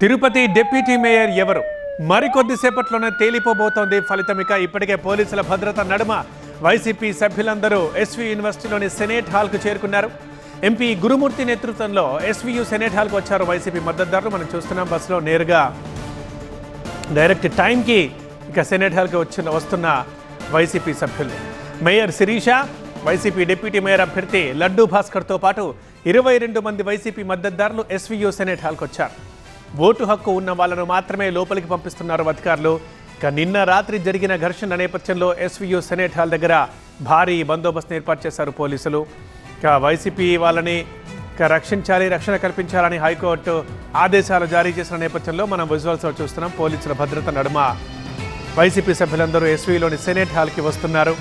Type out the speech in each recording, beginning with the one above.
Tirupati deputy mayor ఎవరు? మరికొద్దిసేపట్లోనే తేలిపోబోతోంది ఫలితం. ఇక ఇప్పటికే పోలీసుల భద్రత నడుమ. వైసీపీ సభ్యులందరూ ఎస్వి యూనివర్సిటీలోని సెనేట్ హాల్కు చేరుకున్నారు. ఎంపీ గురుమూర్తి నేతృత్వంలో ఎస్వియు సెనేట్ హాల్కు వచ్చారు వైసీపీ మద్దతుదారులు. మనం చూస్తున్నాం బస్సులో నేరుగా డైరెక్ట్ టైంకి ఇక సెనేట్ హాల్కి వచ్చిన వస్తున్న వైసీపీ సభ్యులు. Mayor Sirisha YCP deputy mayor అభ్యర్థి లడ్డూ భాస్కర్తో పాటు ఇరవై రెండు మంది వైసీపీ మద్దతుదారులు ఎస్వీయూ సెనేట్ హాల్కి వచ్చారు. ఓటు హక్కు ఉన్న వాళ్ళను మాత్రమే లోపలికి పంపిస్తున్నారు అధికారులు. ఇక నిన్న రాత్రి జరిగిన ఘర్షణ నేపథ్యంలో ఎస్వీయూ సెనేట్ హాల్ దగ్గర భారీ బందోబస్తును ఏర్పాటు చేశారు పోలీసులు. ఇక వైసీపీ వాళ్ళని ఇక రక్షించాలి రక్షణ కల్పించాలని హైకోర్టు ఆదేశాలు జారీ చేసిన నేపథ్యంలో మనం విజువల్స్ చూస్తున్నాం. పోలీసుల భద్రత నడుమ. వైసీపీ సభ్యులందరూ ఎస్వీలోని సెనేట్ హాల్కి వస్తున్నారు.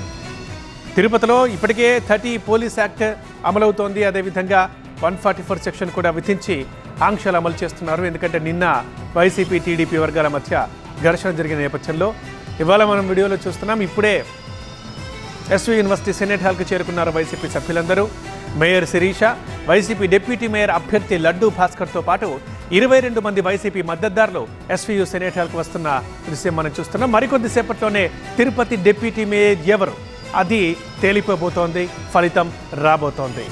తిరుపతిలో ఇప్పటికే థర్టీ పోలీస్ యాక్ట్ అమలవుతోంది. అదేవిధంగా వన్ ఫార్టీ ఫోర్ సెక్షన్ కూడా విధించి ఆంక్షలు అమలు చేస్తున్నారు. ఎందుకంటే నిన్న వైసీపీ టీడీపీ వర్గాల మధ్య ఘర్షణ జరిగిన నేపథ్యంలో ఇవాళ మనం వీడియోలో చూస్తున్నాం. ఇప్పుడే ఎస్వి యూనివర్సిటీ సెనేట్ హాల్కు చేరుకున్నారు వైసీపీ సభ్యులందరూ. Mayor Sirisha YCP deputy mayor అభ్యర్థి లడ్డూ భాస్కర్తో పాటు ఇరవై రెండు మంది వైసీపీ మద్దతుదారులు ఎస్వీయు సెనేట్ హాల్కు వస్తున్న దృశ్యం మనం చూస్తున్నాం. మరికొద్ది సేపట్లోనే తిరుపతి డిప్యూటీ మేయర్ ఎవరు? అది తేలిపోబోతోంది ఫలితం రాబోతోంది.